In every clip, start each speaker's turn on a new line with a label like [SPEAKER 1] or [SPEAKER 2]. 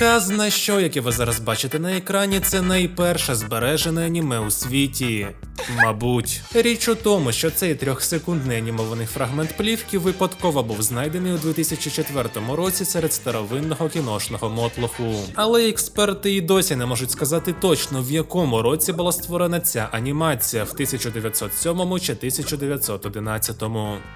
[SPEAKER 1] Казна що, яке ви зараз бачите на екрані, це найперше збережене аніме у світі. Мабуть, річ у тому, що цей трьохсекундний анімований фрагмент плівки випадково був знайдений у 2004 році серед старовинного кіношного мотлоху. Але експерти і досі не можуть сказати точно, в якому році була створена ця анімація в 1907 чи 1911.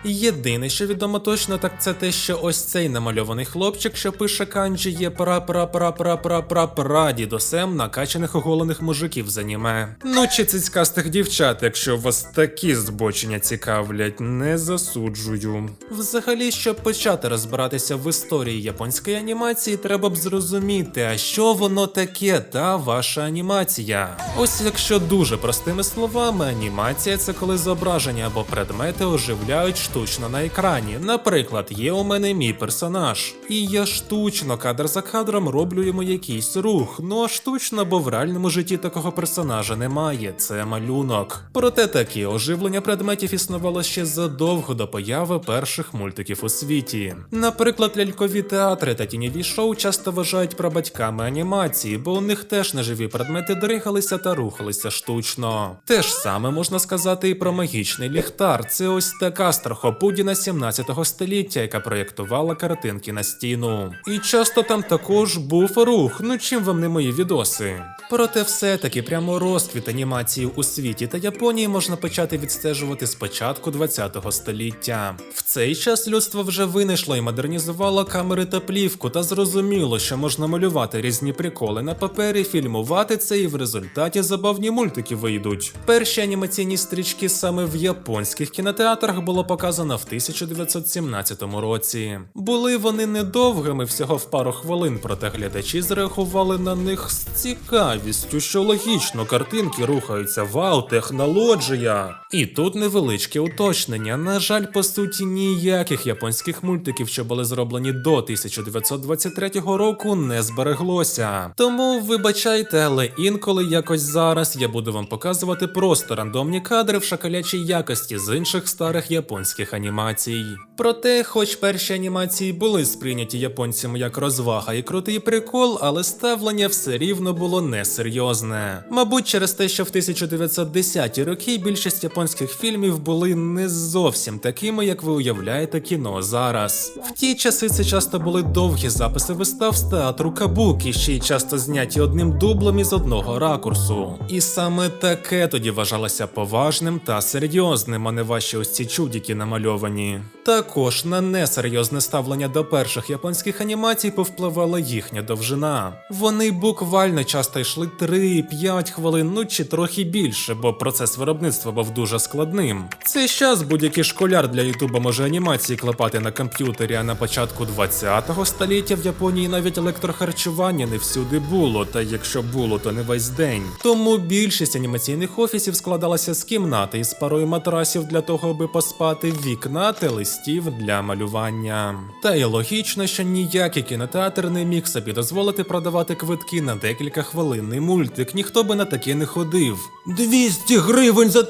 [SPEAKER 1] Єдине, що відомо точно, так це те, що ось цей намальований хлопчик, що пише канджі, є пра пра пра пра пра пра прадідусем накачаних оголених мужиків з аніме. Ну чи цицькастих дівчат, якщо вас такі збочення цікавлять, не засуджую. Взагалі, щоб почати розбиратися в історії японської анімації, треба б зрозуміти, а що воно таке та ваша анімація. Ось якщо дуже простими словами, анімація це коли зображення або предмети оживляють штучно на екрані. Наприклад, є у мене мій персонаж, і я штучно кадр за кадром роблю йому якийсь рух. Ну а штучно, бо в реальному житті такого персонажа немає. Це малюнок. Проте такі оживлення предметів існувало ще задовго до появи перших мультиків у світі. Наприклад, лялькові театри та тіньові шоу часто вважають прабатьками анімації, бо у них теж неживі предмети дригалися та рухалися штучно. Те ж саме можна сказати і про магічний ліхтар. Це ось така страхопудіна 17 століття, яка проєктувала картинки на стіну. І часто там також був рух. Ну чим вам не мої відоси? Проте все-таки прямо розквіт анімації у світі та Японії можна почати відстежувати з початку 20 століття. В цей час людство вже винайшло і модернізувало камери та плівку, та зрозуміло, що можна малювати різні приколи на папері, фільмувати це, і в результаті забавні мультики вийдуть. Перші анімаційні стрічки саме в японських кінотеатрах було показано в 1917 році. Були вони недовгими, всього в пару хвилин, проте глядачі зреагували на них з цікавістю, що логічно картинки рухаються. Вау, технологія! І тут невеличке уточнення. На жаль, по суті, ніяких японських мультиків, що були зроблені до 1923 року, не збереглося. Тому вибачайте, але інколи якось зараз я буду вам показувати просто рандомні кадри в шакалячій якості з інших старих японських анімацій. Проте, хоч перші анімації були сприйняті японцями як розвага і крутий прикол, але ставлення все рівно було несерйозне. Мабуть, через те, що в 1910-ті роки більшість японських фільмів були не зовсім такими, як ви уявляєте кіно зараз. В ті часи це часто були довгі записи вистав з театру Кабукі, ще й часто зняті одним дублем із одного ракурсу. І саме таке тоді вважалося поважним та серйозним, а не ваші ось ці чудіки намальовані. Також на несерйозне ставлення до перших японських анімацій повпливала їхня довжина. Вони буквально часто йшли 3-5 хвилин, ну чи трохи більше, бо процес виробництва був дуже складним. Це щас будь-який школяр для Ютуба може анімації клепати на комп'ютері, а на початку 20-го століття в Японії навіть електрохарчування не всюди було, та якщо було, то не весь день. Тому більшість анімаційних офісів складалася з кімнати із парою матрасів для того, аби поспати, вікна та листів для малювання. Та й логічно, що ніякий кінотеатр не міг собі дозволити продавати квитки на декілька хвилинний мультик. Ніхто би на таке не ходив. 200 гривень за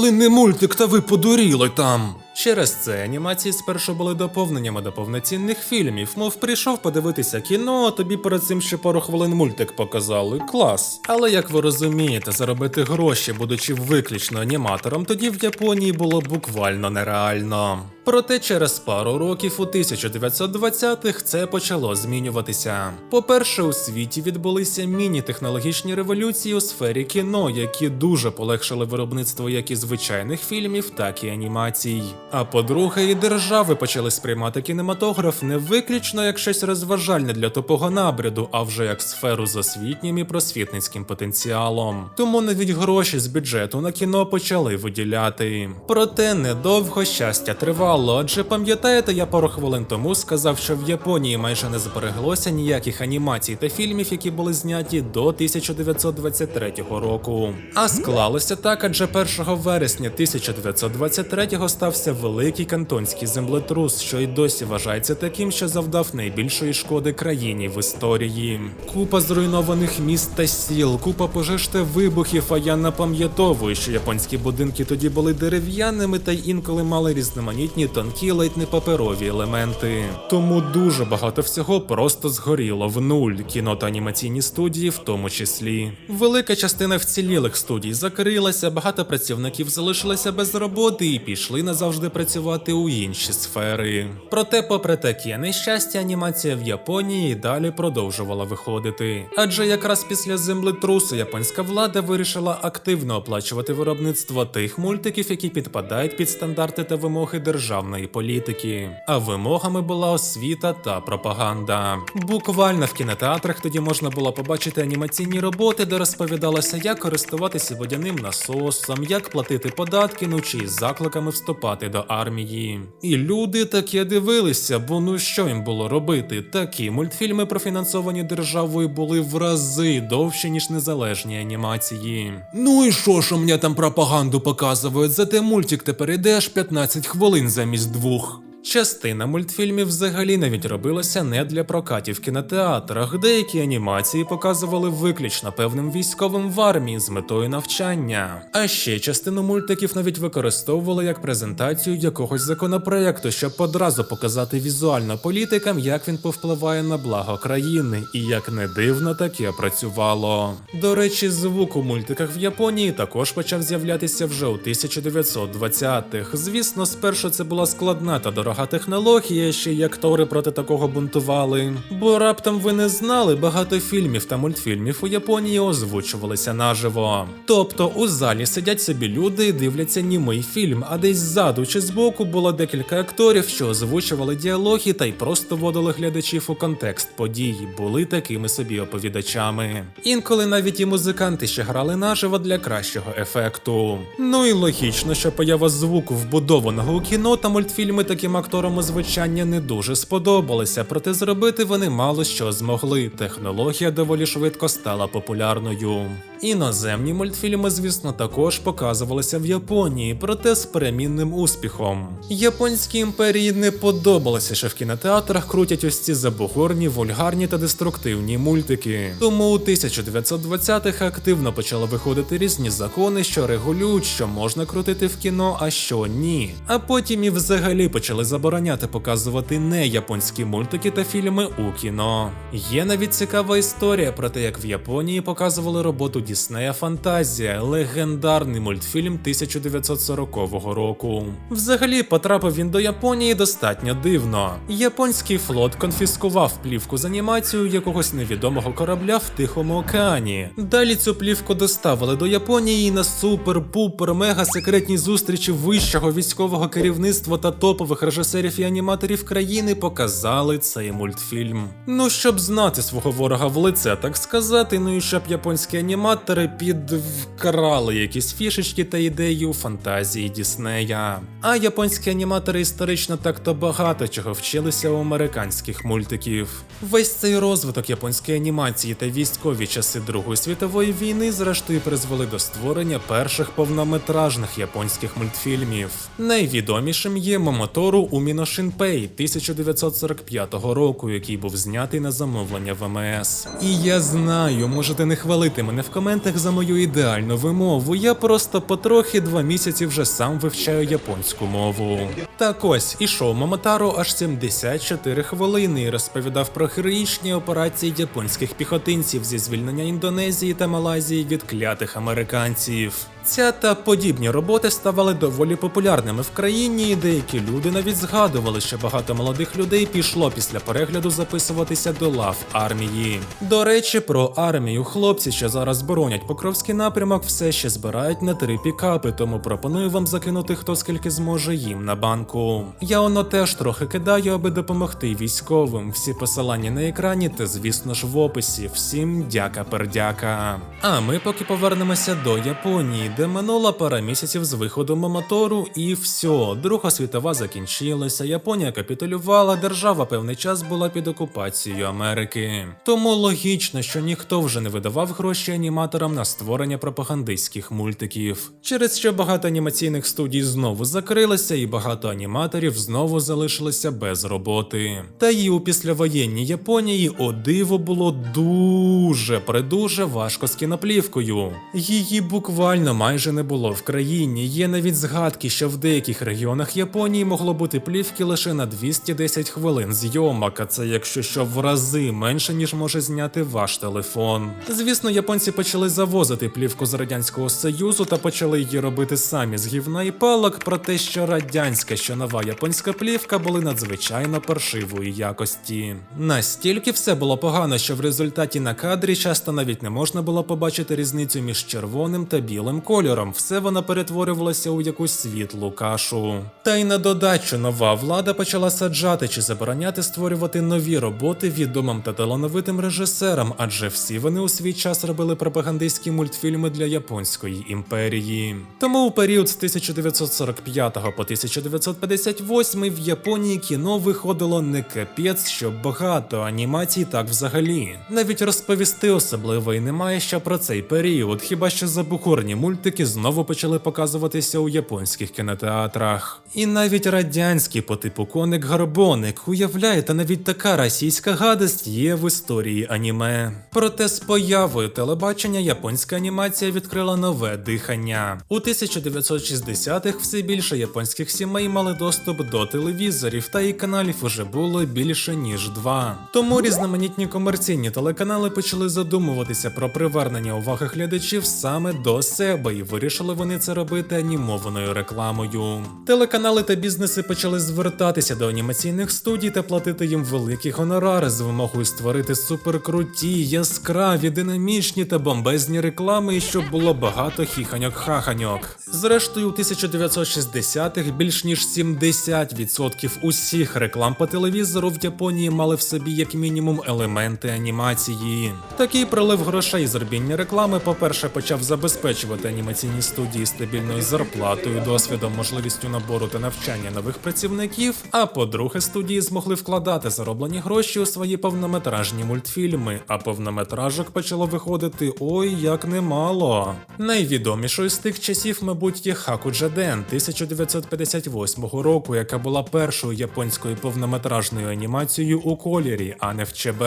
[SPEAKER 1] трьоххвилинний мультик, та ви подуріли там. Через це анімації спершу були доповненнями до повноцінних фільмів, мов прийшов подивитися кіно, а тобі перед цим ще пару хвилин мультик показали. Клас. Але як ви розумієте, заробити гроші, будучи виключно аніматором, тоді в Японії було буквально нереально. Проте через пару років у 1920-х це почало змінюватися. По-перше, у світі відбулися міні-технологічні революції у сфері кіно, які дуже полегшили виробництво як і звичайних фільмів, так і анімацій. А по-друге, і держави почали сприймати кінематограф не виключно як щось розважальне для тупого набряду, а вже як сферу з освітнім і просвітницьким потенціалом. Тому навіть гроші з бюджету на кіно почали виділяти. Проте недовго щастя тривало, адже пам'ятаєте, я пару хвилин тому сказав, що в Японії майже не збереглося ніяких анімацій та фільмів, які були зняті до 1923 року. А склалося так, адже 1 вересня 1923 стався великий кантонський землетрус, що й досі вважається таким, що завдав найбільшої шкоди країні в історії. Купа зруйнованих міст та сіл, купа пожеж та вибухів. А я напам'ятовую, що японські будинки тоді були дерев'яними та й інколи мали різноманітні тонкі, ледь не паперові елементи. Тому дуже багато всього просто згоріло в нуль. Кіно та анімаційні студії, в тому числі. Велика частина вцілілих студій закрилася, багато працівників залишилися без роботи і пішли назавжди працювати у інші сфери. Проте, попри таке нещастя, анімація в Японії далі продовжувала виходити. Адже якраз після землетрусу японська влада вирішила активно оплачувати виробництво тих мультиків, які підпадають під стандарти та вимоги державної політики. А вимогами була освіта та пропаганда. Буквально в кінотеатрах тоді можна було побачити анімаційні роботи, де розповідалося, як користуватися водяним насосом, як платити податки, ну чи з закликами вступати до армії. І люди таке дивилися, бо ну що їм було робити? Такі мультфільми, профінансовані державою, були в рази довші, ніж незалежні анімації. Ну і що що мені там пропаганду показують? Зате мультик тепер ідеш 15 хвилин замість двох. Частина мультфільмів взагалі навіть робилася не для прокатів в кінотеатрах. Деякі анімації показували виключно певним військовим в армії з метою навчання. А ще частину мультиків навіть використовували як презентацію якогось законопроекту, щоб одразу показати візуально політикам, як він повпливає на благо країни, і як не дивно таке працювало. До речі, звук у мультиках в Японії також почав з'являтися вже у 1920-х. Звісно, спершу це була складна та дорога технологія, ще й актори проти такого бунтували. Бо раптом ви не знали, багато фільмів та мультфільмів у Японії озвучувалися наживо. Тобто у залі сидять собі люди і дивляться німий фільм, а десь ззаду чи збоку було декілька акторів, що озвучували діалоги та й просто вводили глядачів у контекст подій, були такими собі оповідачами. Інколи навіть і музиканти ще грали наживо для кращого ефекту. Ну і логічно, що поява звуку вбудованого у кіно та мультфільми таким акторам озвучання не дуже сподобалися, проте зробити вони мало що змогли. Технологія доволі швидко стала популярною. Іноземні мультфільми, звісно, також показувалися в Японії, проте з перемінним успіхом. Японській імперії не подобалося, що в кінотеатрах крутять ось ці забугорні, вульгарні та деструктивні мультики. Тому у 1920-х активно почали виходити різні закони, що регулюють, що можна крутити в кіно, а що ні. А потім і взагалі почали забороняти показувати не японські мультики та фільми у кіно. Є навіть цікава історія про те, як в Японії показували роботу Діснея Фантазія, легендарний мультфільм 1940 року. Взагалі потрапив він до Японії достатньо дивно. Японський флот конфіскував плівку з анімацією якогось невідомого корабля в Тихому океані. Далі цю плівку доставили до Японії на супер-пупер мега секретній зустрічі вищого військового керівництва та топових режисерів і аніматорів країни показали цей мультфільм. Ну щоб знати свого ворога в лице, так сказати, ну і щоб японські аніматори підвкрали якісь фішечки та ідеї у фантазії Діснея. А японські аніматори історично так-то багато чого вчилися у американських мультиків. Весь цей розвиток японської анімації та військові часи Другої світової війни, зрештою, призвели до створення перших повнометражних японських мультфільмів. Найвідомішим є Момотору Уміно Шинпей 1945 року, який був знятий на замовлення ВМС. І я знаю, можете не хвалити мене в коментах за мою ідеальну вимову. Я просто потрохи два місяці вже сам вивчаю японську мову. Так ось ішов Момотаро аж 74 хвилини і розповідав про героїчні операції японських піхотинців зі звільнення Індонезії та Малайзії від клятих американців. Ця та подібні роботи ставали доволі популярними в країні, і деякі люди навіть згадували, що багато молодих людей пішло після перегляду записуватися до лав армії. До речі, про армію хлопці, що зараз боронять Покровський напрямок, все ще збирають на три пікапи, тому пропоную вам закинути хто скільки зможе їм на банку. Я воно теж трохи кидаю, аби допомогти військовим. Всі посилання на екрані та, звісно ж, в описі. Всім дяка пердяка. А ми поки повернемося до Японії де минула пара місяців з виходу мотору, і все, Друга світова закінчилася, Японія капітулювала, держава певний час була під окупацією Америки. Тому логічно, що ніхто вже не видавав гроші аніматорам на створення пропагандистських мультиків. Через що багато анімаційних студій знову закрилися, і багато аніматорів знову залишилися без роботи. Та й у післявоєнній Японії о диво було дуже придуже важко з кіноплівкою. Її буквально майже не було в країні. Є навіть згадки, що в деяких регіонах Японії могло бути плівки лише на 210 хвилин зйомок, а це якщо що в рази менше ніж може зняти ваш телефон. Звісно, японці почали завозити плівку з радянського союзу та почали її робити самі з гівна і палок. Про те, що радянська, що нова японська плівка були надзвичайно паршивої якості. Настільки все було погано, що в результаті на кадрі часто навіть не можна було побачити різницю між червоним та білим кольором. Все вона перетворювалася у якусь світлу кашу. Та й на додачу нова влада почала саджати чи забороняти створювати нові роботи відомим та талановитим режисерам, адже всі вони у свій час робили пропагандистські мультфільми для японської імперії. Тому у період з 1945 по 1958 в Японії кіно виходило не капець, що багато анімацій так взагалі. Навіть розповісти особливо і немає що про цей період, хіба що забухорні мультики знову почали показуватися у японських кінотеатрах. І навіть радянські по типу коник Гарбоник, уявляєте, навіть така російська гадость є в історії аніме. Проте з появою телебачення японська анімація відкрила нове дихання. У 1960-х все більше японських сімей мали доступ до телевізорів, та і каналів уже було більше ніж два. Тому різноманітні комерційні телеканали почали задумуватися про привернення уваги глядачів саме до себе, і вирішили вони це робити анімованою рекламою. Телеканали та бізнеси почали звертатися до анімаційних студій та платити їм великі гонорари з вимогою створити суперкруті, яскраві, динамічні та бомбезні реклами, і щоб було багато хіханьок-хаханьок. Зрештою, у 1960-х більш ніж 70% усіх реклам по телевізору в Японії мали в собі як мінімум елементи анімації. Такий прилив грошей з робіння реклами, по-перше, почав забезпечувати анімаційні студії стабільною зарплатою, досвідом, можливістю набору та навчання нових працівників. А по-друге, студії змогли вкладати зароблені гроші у свої повнометражні мультфільми, а повнометражок почало виходити ой як немало. Найвідомішою з тих часів, мабуть, є Хаку Джаден 1958 року, яка була першою японською повнометражною анімацією у кольорі, а не в ЧБ.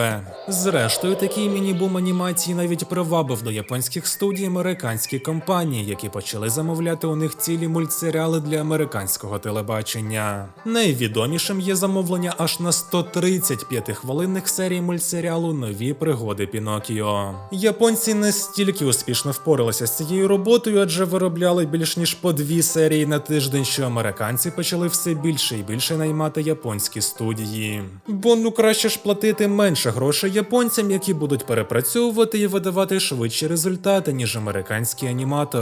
[SPEAKER 1] Зрештою, такий міні-бум анімації навіть привабив до японських студій американські компанії, які почали замовляти у них цілі мультсеріали для американського телебачення. Найвідомішим є замовлення аж на 135 хвилинних серій мультсеріалу Нові пригоди Пінокіо. Японці настільки успішно впоралися з цією роботою, адже виробляли більш ніж по дві серії на тиждень, що американці почали все більше і більше наймати японські студії. Бо ну краще ж платити менше грошей японцям, які будуть перепрацьовувати і видавати швидші результати, ніж американські аніматори.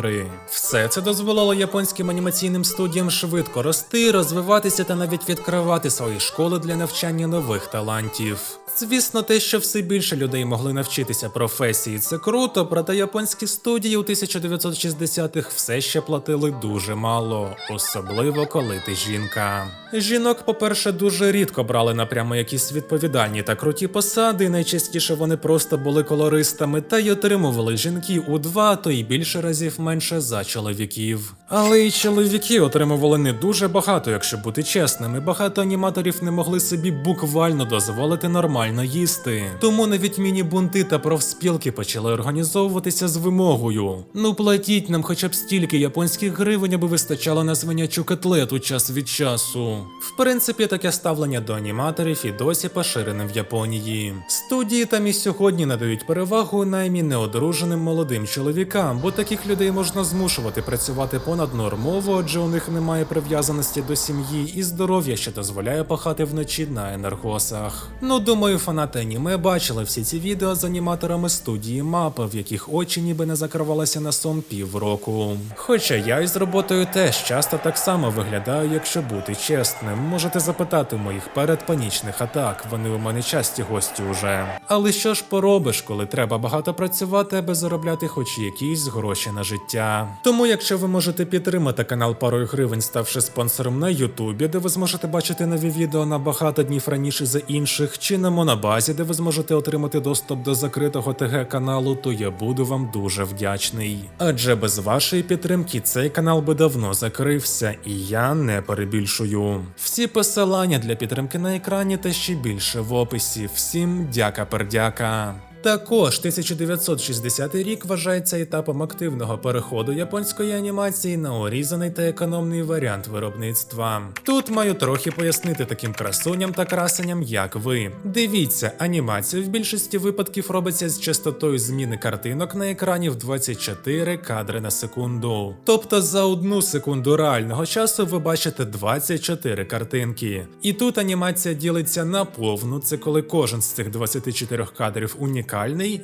[SPEAKER 1] Все це дозволило японським анімаційним студіям швидко рости, розвиватися та навіть відкривати свої школи для навчання нових талантів. Звісно, те, що все більше людей могли навчитися професії, це круто, проте японські студії у 1960-х все ще платили дуже мало, особливо коли ти жінка. Жінок, по-перше, дуже рідко брали напрямо якісь відповідальні та круті посади. Найчастіше вони просто були колористами та й отримували жінки у два, то й більше разів менше за чоловіків. Але й чоловіки отримували не дуже багато, якщо бути чесними. Багато аніматорів не могли собі буквально дозволити нормально їсти. Тому навіть міні-бунти та профспілки почали організовуватися з вимогою. Ну платіть нам хоча б стільки японських гривень, аби вистачало на свинячу котлету час від часу. В принципі, таке ставлення до аніматорів і досі поширене в Японії. Студії там і сьогодні надають перевагу наймі неодруженим молодим чоловікам, бо таких людей можна змушувати працювати понаднормово, адже у них немає прив'язаності до сім'ї і здоров'я, що дозволяє пахати вночі на енергосах. Ну, думаю, фанати аніме бачили всі ці відео з аніматорами студії Мапа, в яких очі ніби не закривалися на сон півроку. Хоча я із роботою теж часто так само виглядаю, якщо бути чесним. Можете запитати моїх передпанічних атак, вони у мене часті гості уже. Але що ж поробиш, коли треба багато працювати, аби заробляти хоч якісь гроші на життя? Життя. Тому, якщо ви можете підтримати канал парою гривень, ставши спонсором на Ютубі, де ви зможете бачити нові відео на багато днів раніше за інших, чи на Монобазі, де ви зможете отримати доступ до закритого ТГ каналу, то я буду вам дуже вдячний. Адже без вашої підтримки цей канал би давно закрився, і я не перебільшую. Всі посилання для підтримки на екрані та ще більше в описі. Всім дяка-пердяка. Також 1960 рік вважається етапом активного переходу японської анімації на урізаний та економний варіант виробництва. Тут маю трохи пояснити таким красуням та красенням, як ви. Дивіться, анімація в більшості випадків робиться з частотою зміни картинок на екрані в 24 кадри на секунду. Тобто за одну секунду реального часу ви бачите 24 картинки. І тут анімація ділиться на повну, це коли кожен з цих 24 кадрів унікальний,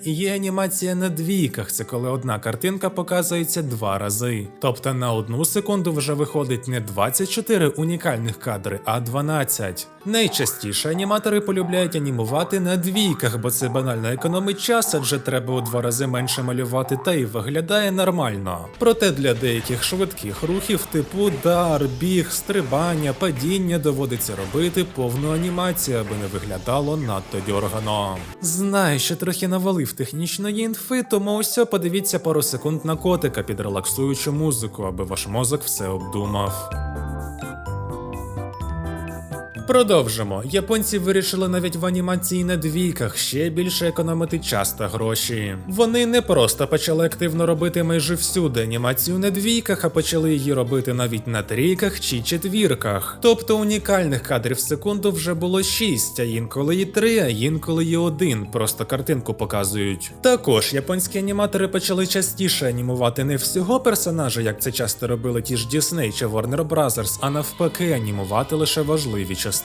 [SPEAKER 1] і є анімація на двійках, це коли одна картинка показується два рази. Тобто на одну секунду вже виходить не 24 унікальних кадри, а 12. Найчастіше аніматори полюбляють анімувати на двійках, бо це банально економить час, адже треба у два рази менше малювати, та й виглядає нормально. Проте для деяких швидких рухів, типу дар, біг, стрибання, падіння доводиться робити повну анімацію, аби не виглядало надто дьоргано. Знаю, що трохи навалив технічної інфи, тому ось подивіться пару секунд на котика під релаксуючу музику, аби ваш мозок все обдумав. Продовжимо. Японці вирішили навіть в анімації на двійках ще більше економити час та гроші. Вони не просто почали активно робити майже всюди анімацію на двійках, а почали її робити навіть на трійках чи четвірках. Тобто унікальних кадрів в секунду вже було 6, а інколи і 3, а інколи і 1, просто картинку показують. Також японські аніматори почали частіше анімувати не всього персонажа, як це часто робили ті ж Disney чи Warner Bros., а навпаки, анімувати лише важливі частини.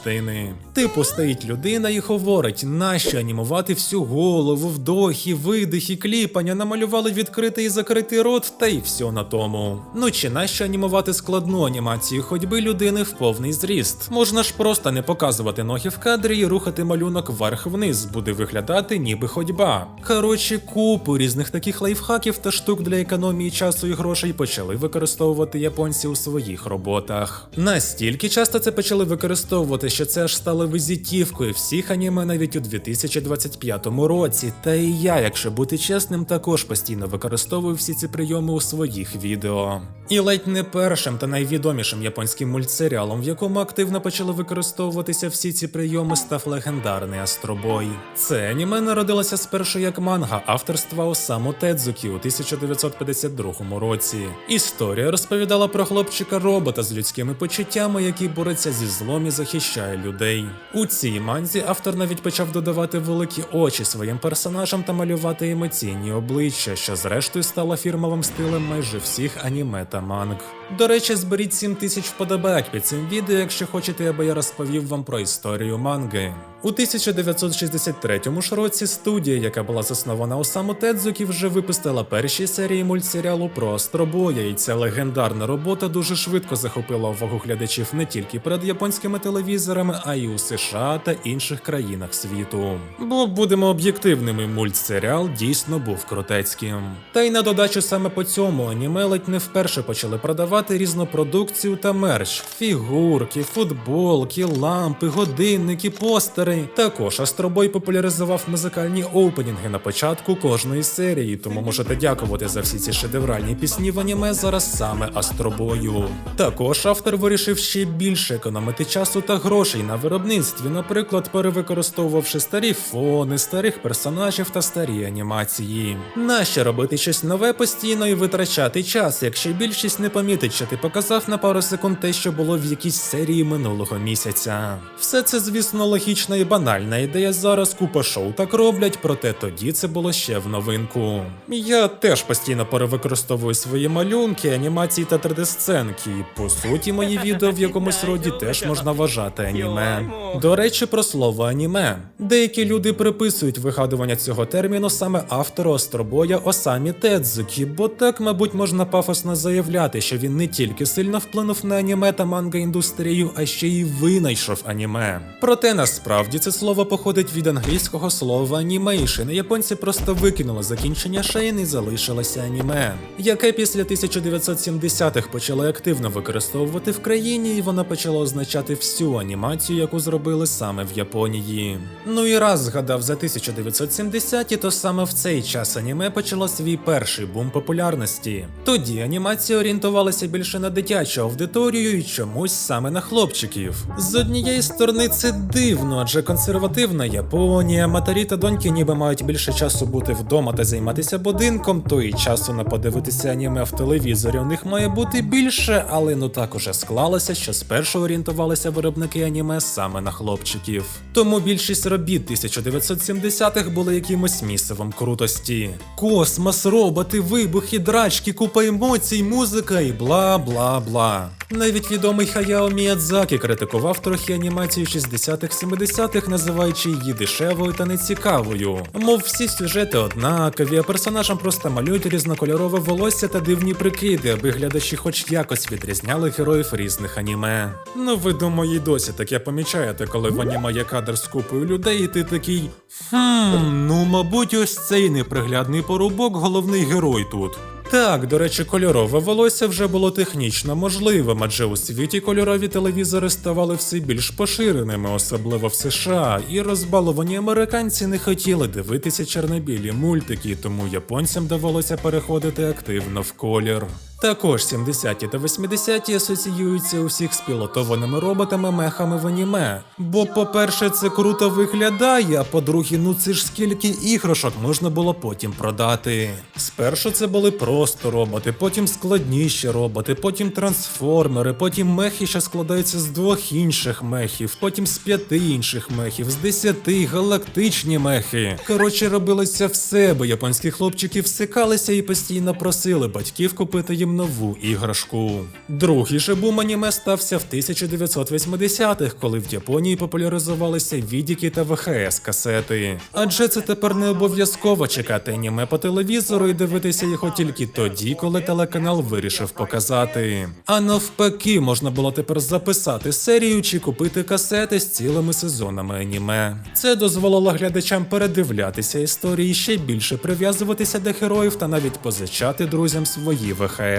[SPEAKER 1] Типу стоїть людина і говорить, нащо анімувати всю голову, вдохи, видихи, кліпання, намалювали відкритий і закритий рот, та й все на тому. Ну чи нащо анімувати складну анімацію ходьби людини в повний зріст? Можна ж просто не показувати ноги в кадрі і рухати малюнок вверх-вниз, буде виглядати ніби ходьба. Коротше, купу різних таких лайфхаків та штук для економії часу і грошей почали використовувати японці у своїх роботах. Настільки часто це почали використовувати, що це аж стало визитівкою всіх аніме навіть у 2025 році. Та і я, якщо бути чесним, також постійно використовую всі ці прийоми у своїх відео. І ледь не першим та найвідомішим японським мультсеріалом, в якому активно почали використовуватися всі ці прийоми, став легендарний Астробой. Це аніме народилося спершу як манга авторства Осаму Тедзукі у 1952 році. Історія розповідала про хлопчика робота з людськими почуттями, який бореться зі злом і захищає людей. У цій манзі автор навіть почав додавати великі очі своїм персонажам та малювати емоційні обличчя, що зрештою стало фірмовим стилем майже всіх аніме та манг. До речі, зберіть 7 тисяч вподобайок під цим відео, якщо хочете, аби я розповів вам про історію манги. У 1963 ж році студія, яка була заснована Осаму Тедзукі, вже випустила перші серії мультсеріалу про Астробоя, і ця легендарна робота дуже швидко захопила увагу глядачів не тільки перед японськими телевізорами, а й у США та інших країнах світу. Бо будемо об'єктивними, мультсеріал дійсно був крутецьким. Та й на додачу саме по цьому аніме ледь не вперше почали продавати різну продукцію та мерч: фігурки, футболки, лампи, годинники, постери. Також Астробой популяризував музикальні оупенінги на початку кожної серії, тому можете дякувати за всі ці шедевральні пісні в аніме зараз саме Астробою. Також автор вирішив ще більше економити часу та грошей на виробництві, наприклад, перевикористовувавши старі фони, старих персонажів та старі анімації. Нащо робити щось нове постійно і витрачати час, якщо більшість не помітить, що ти показав на пару секунд те, що було в якійсь серії минулого місяця. Все це, звісно, логічна і банальна ідея зараз купа шоу так роблять, проте тоді це було ще в новинку. Я теж постійно перевикористовую свої малюнки, анімації та 3D-сценки, і по суті, мої відео в якомусь роді теж можна вважати аніме. До речі, про слово аніме. Деякі люди приписують вигадування цього терміну саме автору Остробоя Осамі Тедзукі, бо так, мабуть, можна пафосно заявити уявляти, що він не тільки сильно вплинув на аніме та манга індустрію, а ще й винайшов аніме. Проте насправді це слово походить від англійського слова анімейшн. Японці просто викинули закінчення шейн і залишилося аніме, яке після 1970-х почали активно використовувати в країні, і воно почало означати всю анімацію, яку зробили саме в Японії. Ну і раз згадав за 1970-ті, то саме в цей час аніме почало свій перший бум популярності. Тоді анімація орієнтувалася більше на дитячу аудиторію і чомусь саме на хлопчиків. З однієї сторони це дивно, адже консервативна Японія, матері та доньки ніби мають більше часу бути вдома та займатися будинком, то і часу на подивитися аніме в телевізорі у них має бути більше, але ну так уже склалося, що спершу орієнтувалися виробники аніме саме на хлопчиків. Тому більшість робіт 1970-х були якимось місивом крутості. Космос, роботи, вибухи, драчки, купа емоцій, музика і бла бла бла. Навіть відомий Хаяо Міядзакі критикував трохи анімацію 60-х 70-х, називаючи її дешевою та нецікавою. Мов всі сюжети однакові, а персонажам просто малюють різнокольорове волосся та дивні прикиди, аби глядачі хоч якось відрізняли героїв різних аніме. Ну ви думаю, і досі таке помічаєте, коли в аніме є кадр з купою людей, і ти такий. Хм, ну мабуть, ось цей неприглядний порубок головний герой тут. Так, до речі, кольорове волосся вже було технічно можливим, адже у світі кольорові телевізори ставали все більш поширеними, особливо в США, і розбаловані американці не хотіли дивитися чорнобілі мультики, тому японцям довелося переходити активно в колір. Також 70-ті та 80-ті асоціюються у всіх з пілотованими роботами мехами в аніме. Бо, по-перше, це круто виглядає, а по-друге, ну це ж скільки іграшок можна було потім продати. Спершу це були просто роботи, потім складніші роботи, потім трансформери, потім мехи, що складаються з двох інших мехів, потім з п'яти інших мехів, з десяти галактичні мехи. Коротше, робилося все, бо японські хлопчики всикалися і постійно просили батьків купити їм нову іграшку. Другий же бум аніме стався в 1980-х, коли в Японії популяризувалися відіки та ВХС касети. Адже це тепер не обов'язково чекати аніме по телевізору і дивитися його тільки тоді, коли телеканал вирішив показати. А навпаки, можна було тепер записати серію чи купити касети з цілими сезонами аніме. Це дозволило глядачам передивлятися історії, ще більше прив'язуватися до героїв та навіть позичати друзям свої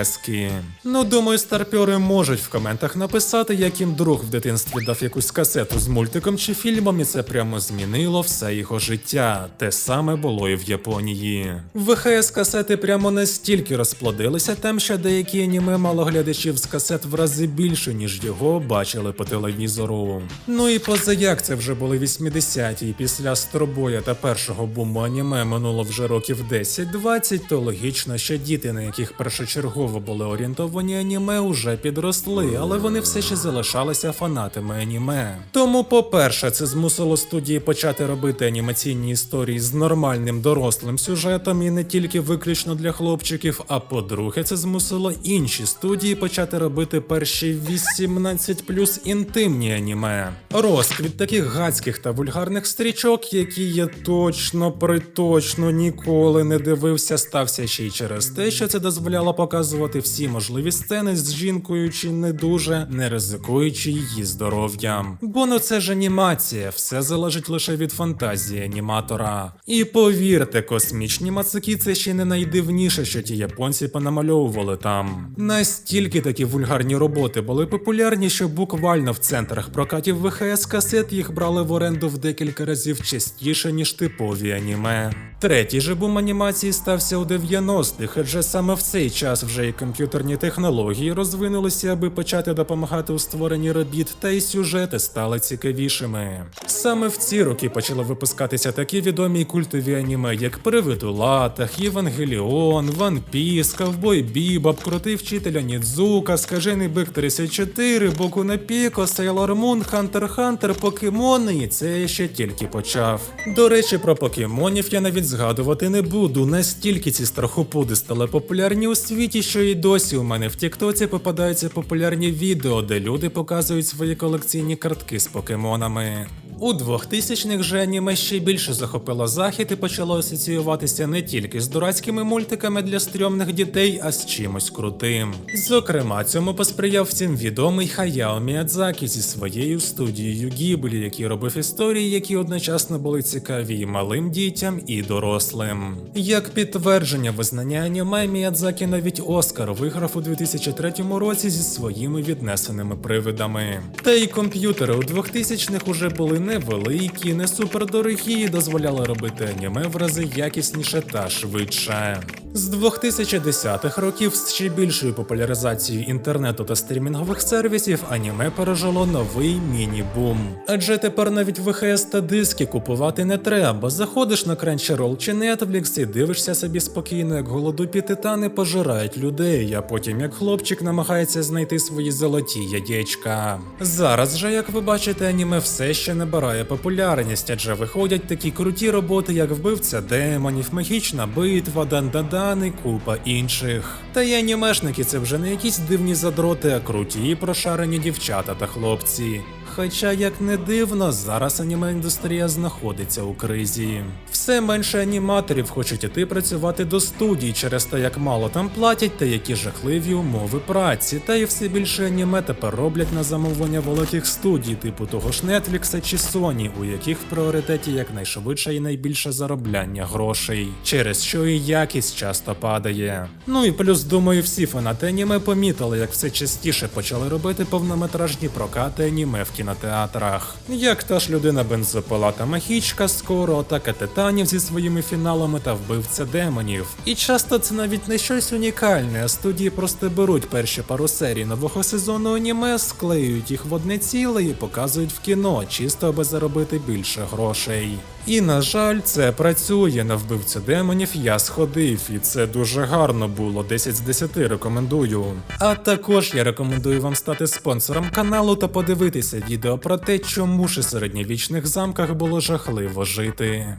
[SPEAKER 1] ВХСки. Ну, думаю, старпьори можуть в коментах написати, як їм друг в дитинстві дав якусь касету з мультиком чи фільмом, і це прямо змінило все його життя. Те саме було і в Японії. ВХС касети прямо настільки розплодилися, там що деякі аніме мало глядачів з касет в рази більше, ніж його бачили по телевізору. Ну і позаяк це вже були 80-ті, і після Стробоя та першого буму аніме минуло вже років 10-20, то логічно, що діти, на яких першочергово були орієнтовані аніме, уже підросли, але вони все ще залишалися фанатами аніме. Тому, по-перше, це змусило студії почати робити анімаційні історії з нормальним дорослим сюжетом і не тільки виключно для хлопчиків. А по-друге, це змусило інші студії почати робити перші 18 плюс інтимні аніме. Розквіт таких гадських та вульгарних стрічок, які я точно приточно ніколи не дивився, стався ще й через те, що це дозволяло показувати всі можливі сцени з жінкою чи не дуже, не ризикуючи її здоров'ям. Бо ну це ж анімація, все залежить лише від фантазії аніматора. І повірте, космічні мацаки це ще не найдивніше, що ті японці понамальовували там. Настільки такі вульгарні роботи були популярні, що буквально в центрах прокатів ВХС касет їх брали в оренду в декілька разів частіше, ніж типові аніме. Третій же бум анімації стався у 90-х, адже саме в цей час вже і комп'ютерні технології розвинулися, аби почати допомагати у створенні робіт, та й сюжети стали цікавішими. Саме в ці роки почали випускатися такі відомі й культові аніме, як Привид у латах, Євангеліон, Ван Піс, Ковбой Бібоп, Крутий вчителя Нідзука, Скажений Бик 34, Боку на Піко, Сейлор Мун, Хантер Хантер, Покемони, і це я ще тільки почав. До речі, про покемонів я навіть згадувати не буду. Настільки ці страхопуди стали популярні у світі, що і досі у мене в Тіктоці попадаються популярні відео, де люди показують свої колекційні картки з покемонами. У 2000-х же аніме ще більше захопило захід і почало асоціюватися не тільки з дурацькими мультиками для стрьомних дітей, а з чимось крутим. Зокрема, цьому посприяв всім відомий Хаяо Міядзакі зі своєю студією Гіблі, який робив історії, які одночасно були цікаві і малим дітям, і дорослим. Як підтвердження визнання аніме, Міядзакі навіть Оскар виграв у 2003 році зі своїми віднесеними привидами. Та й комп'ютери у 2000-х уже були невеликі, не супердорогі і дозволяли робити аніме в рази якісніше та швидше. З 2010-х років з ще більшою популяризацією інтернету та стрімінгових сервісів аніме пережило новий міні-бум. Адже тепер навіть ВХС та диски купувати не треба. Заходиш на Crunchyroll чи Netflix і дивишся собі спокійно, як голодупі титани пожирають людей, а потім як хлопчик намагається знайти свої золоті яєчка. Зараз же, як ви бачите, аніме все ще набирає популярність, адже виходять такі круті роботи, як вбивця демонів, магічна битва, дандадан і купа інших. Та й анімешники це вже не якісь дивні задроти, а круті прошарені дівчата та хлопці. Хоча, як не дивно, зараз аніме індустрія знаходиться у кризі. Все менше аніматорів хочуть іти працювати до студій через те, як мало там платять та які жахливі умови праці. Та й все більше аніме тепер роблять на замовлення великих студій, типу того ж Netflix чи Sony, у яких в пріоритеті якнайшвидше і найбільше заробляння грошей, через що і якість часто падає. Ну і плюс, думаю, всі фанати аніме помітили, як все частіше почали робити повнометражні прокати аніме в кінотеатрах. Як та ж людина бензопила та махічка скоро, атака титанів зі своїми фіналами та вбивця демонів. І часто це навіть не щось унікальне, а студії просто беруть перші пару серій нового сезону аніме, склеюють їх в одне ціле і показують в кіно, чисто аби заробити більше грошей. І на жаль, це працює на вбивцю демонів. Я сходив, і це дуже гарно було. 10 з 10 рекомендую. А також я рекомендую вам стати спонсором каналу та подивитися відео про те, чому ж у середньовічних замках було жахливо жити.